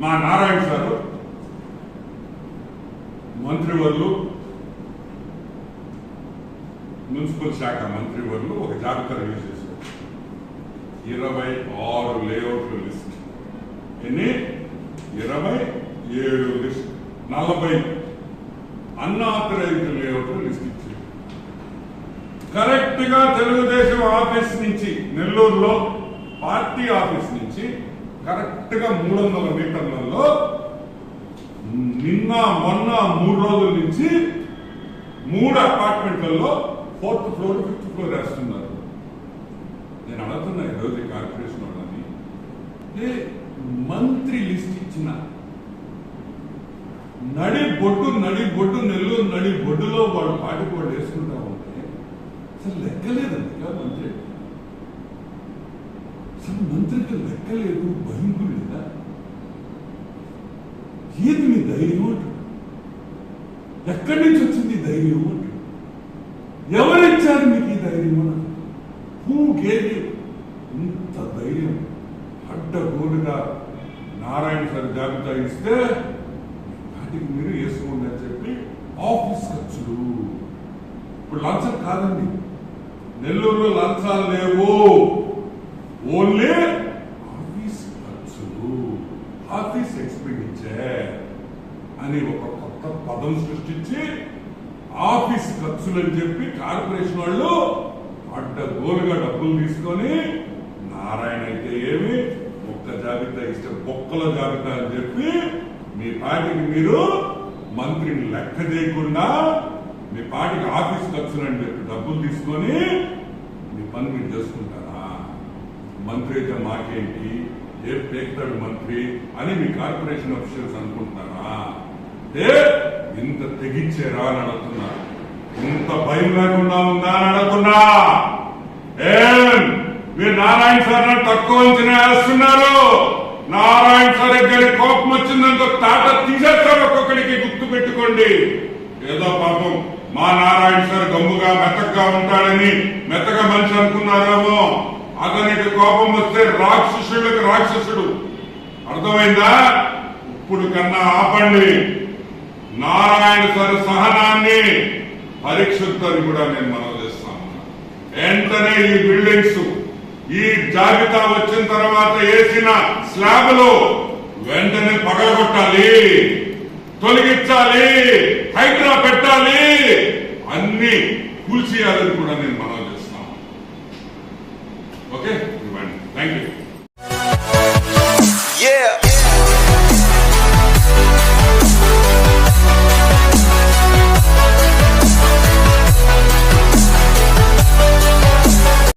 మా Narayana sir మంత్రివర్లు municipal శాఖ మంత్రివర్లు ఒక జాబితా రిలీజ్ చేశారు. ఇరవై ఆరు లేఅవుట్ల లిస్ట్. ఎన్ని? ఇరవై ఏడు లిస్ట్. నలభై అన్ఆథరైజ్డ్ లేఅవుట్ల లిస్ట్ ఇచ్చారు. కరెక్ట్గా తెలుగుదేశం ఆఫీస్ నుంచి నెల్లూరులో పార్టీ ఆఫీస్ నుంచి కరెక్ట్గా మూడు వందల మీటర్లలో నిన్న మొన్న మూడు రోజుల నుంచి మూడు అపార్ట్మెంట్లలో ఫోర్త్ ఫ్లోర్ ఫిఫ్త్ ఫ్లోర్ వేస్తున్నారు. నేను అడుగుతున్నా ఈరోజు కార్పొరేషన్ వాళ్ళని ఏ మంత్రి లిస్ట్ ఇచ్చిన నడి బొడ్డు నడి బొడ్డు నెల్లూరు నడి బొడ్డులో వాళ్ళు పాటికి వాళ్ళు వేసుకుంటా ఉంటే అసలు లెక్కలేదండి మంత్రి. అసలు మంత్రికి లెక్కలేదు భయంకు లేదా? ఏది మీ ధైర్యం అంటాడు ఎక్కడి నుంచి వచ్చింది ధైర్యం అంటాడు ఎవరిచ్చారు మీకు ఈ ధైర్యం అని హూ గేవ్ ఇంత ధైర్యం అడ్డగోలుగా నారాయణ సార్ జాబితా ఇస్తే వాటికి మీరు వేసుకోండి అని చెప్పి ఆఫీస్ ఖర్చులు. ఇప్పుడు లంచం కాదండి. నెల్లూరులో లంచాలు లేవు. ఓన్లీ ఆఫీస్ ఖర్చులు. ఆఫీస్ ఎక్స్పెండిచర్ అని ఒక కొత్త పదం సృష్టించి ఆఫీస్ ఖర్చులు అని చెప్పి కార్పొరేషన్ వాళ్ళు అడ్డగోలుగా డబ్బులు తీసుకొని నారాయణ అయితే ఏమి? ఒక్క జాబితా ఇస్తే బొక్కల జాబితా అని చెప్పి మీ పార్టీకి మీరు మంత్రిని లెక్క చేయకుండా మీ పార్టీకి ఆఫీస్ ఖర్చులు అని చెప్పి డబ్బులు తీసుకొని మీ పని మీరు చేసుకుంటారా? మంత్రి అయితే మాకేంటి? ఏ పేక్తాడు మంత్రి అని మీ కార్పొరేషన్ అఫీషియల్స్ అనుకుంటున్నారా? ఏ? ఇంత తెగించేరా అని అడుగుతున్నా. ఇంత భయం లేకుండా ఉందా అని అడుగుతున్నా. ఏం? మీరు నారాయణ సార్ తక్కువ అంచనా వేస్తున్నారు. నారాయణ సార్ దగ్గర కోపం వచ్చిందంటే తాట తీసేస్తారు ఒక్కొక్కడికి గుర్తు పెట్టుకోండి. ఏదో పాపం మా నారాయణ సార్ గమ్ముగా మెత్తగా ఉంటాడని మెత్తగా మనిషి అనుకున్నారేమో. అతనికి కోపం వస్తే రాక్షసుడికి రాక్షసుడు. అర్థమైందా? ఇప్పుడు కన్నా ఆపండి. నారాయణ సార్ సహనాన్ని పరీక్షిద్దని కూడా నేను మనం చేస్తాను. వెంటనే ఈ బిల్డింగ్స్ ఈ జాబితా వచ్చిన తర్వాత వేసిన స్లాబ్లు వెంటనే పగలగొట్టాలి. తొలగించాలి. హైడ్రా పెట్టాలి. అన్ని కూల్చేయాలని కూడా నేను మనం చేస్తాను. Thank you.